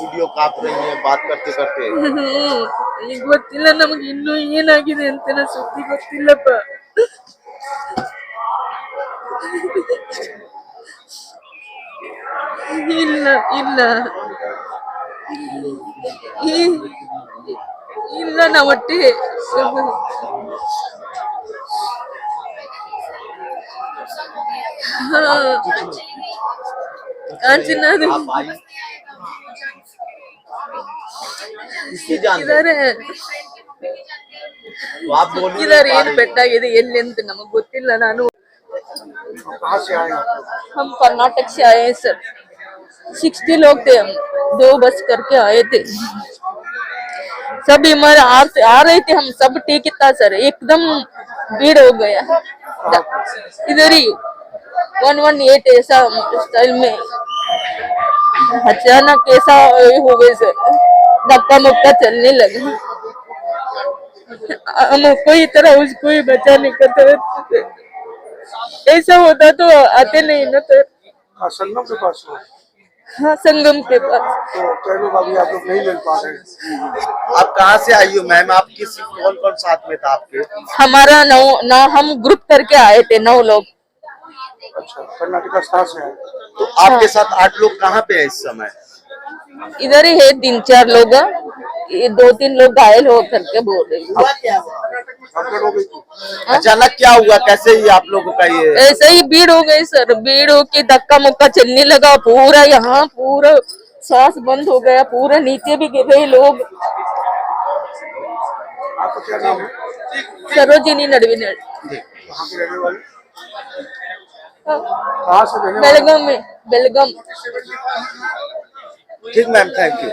Video ಈಗ ಗೊತ್ತಿಲ್ಲ ನಮಗೆ ಇನ್ನೂ ಏನಾಗಿದೆ ಅಂತ ಸುದ್ದಿ ಗೊತ್ತಿಲ್ಲಪ್ಪ ಇಲ್ಲ ಇಲ್ಲ ಇಲ್ಲ ನಾ ಒಟ್ಟಿ ಕಾಂಚನಾದ आप आई किसकी जान गई? ಇದಾರೆ तो आप बोल ही ಇದಾರೆ नहीं पा ಏನ್ रही। ಪೆಟ್ಟಾಗಿದೆ ಎಲ್ಲಿ ಅಂತ ನಮಗ್ ಗೊತ್ತಿಲ್ಲ ನಾನು कहाँ से आए आप? हम कर्नाटक से आए हैं सर सिक्सटी लोग थे हम दो बस करके आए थे सब हमारे आ, आ रहे थे हम सब ठीक ही था सर। एकदम भीड़ हो गया। इधर ही। वन वन एट ऐसा स्टाइल में। अचानक ऐसा हो गए सर। धक्का मुक्का चलने लगा। हम कोई तरह उसको ही बचाने का तो ऐसा होता तो आते नहीं ना तो हाँ, संगम के पास। हो हाँ तो कई लोग अभी आप लोग नहीं मिल पा रहे हैं। आप कहाँ से आई हो मैम? आप किस कौन कौन साथ में था आपके? हमारा नौ नौ हम ग्रुप करके आए थे नौ लोग। अच्छा कर्नाटका कहाँ से आए तो आपके साथ आठ लोग कहाँ पे है इस समय? इधर ही है तीन चार लोग ये दो तीन लोग घायल हो करके बोल रहे हैं। हो अचानक क्या हुआ? कैसे ही आप लोगों का ये ऐसे ही भीड़ हो गई सर भीड़ हो के धक्का मुक्का चलने लगा पूरा यहाँ पूरा सांस बंद हो गया पूरा नीचे भी गिर गए लोग। आपका क्या नाम है? सरोजिनी नडविनर कहाँ के रहने वाले? कहाँ से रहने वाले? बेलगाम में बेलगम। ठीक मैम थैंक यू